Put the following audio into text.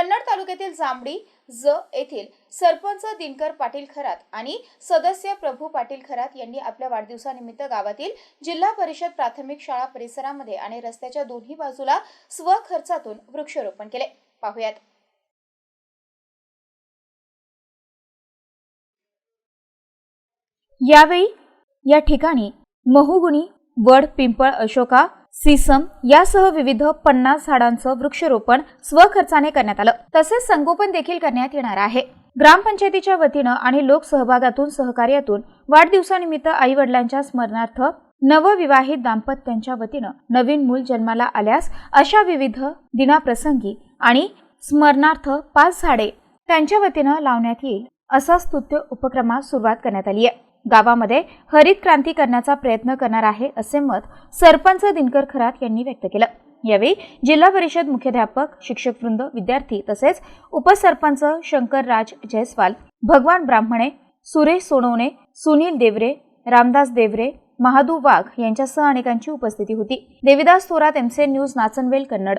कन्नड तालुक्यातील जांभडी ज येथील सरपंच दिनकर पाटील खरात आणि सदस्य प्रभू पाटील खरात यांनी आपल्या वाढदिवसानिमित्त गावातील जिल्हा परिषद प्राथमिक शाळा परिसरामध्ये आणि रस्त्याच्या दोन्ही बाजूला स्वखर्चातून वृक्षारोपण केले. पाहुयात. यावेळी या ठिकाणी महुगुणी वड पिंपळ अशोका सिसम यासह विविध पन्नास झाडांचं वृक्षरोपण स्वखर्चाने करण्यात आलं. तसेच संगोपन देखील करण्यात येणार आहे. ग्रामपंचायतीच्या वतीनं आणि लोकसहभागातून सहकार्यातून वाढदिवसानिमित्त आई वडिलांच्या स्मरणार्थ नवविवाहित दाम्पत्यांच्या वतीनं नवीन मूल जन्माला आल्यास अशा विविध दिनाप्रसंगी आणि स्मरणार्थ पाच झाडे त्यांच्या वतीनं लावण्यात येईल असा स्तुत्य उपक्रमास सुरुवात करण्यात आली आहे. गावामध्ये हरित क्रांती करण्याचा प्रयत्न करणार आहे असे मत सरपंच दिनकर खरात यांनी व्यक्त केलं. यावेळी जिल्हा परिषद मुख्याध्यापक शिक्षकवृंद विद्यार्थी तसेच उपसरपंच शंकरराज जयस्वाल भगवान ब्राह्मणे सुरेश सोनवणे सुनील देवरे रामदास देवरे महादू वाघ यांच्यासह अनेकांची उपस्थिती होती. देविदास थोरात एमसे न्यूज नाचनवेल कन्नड.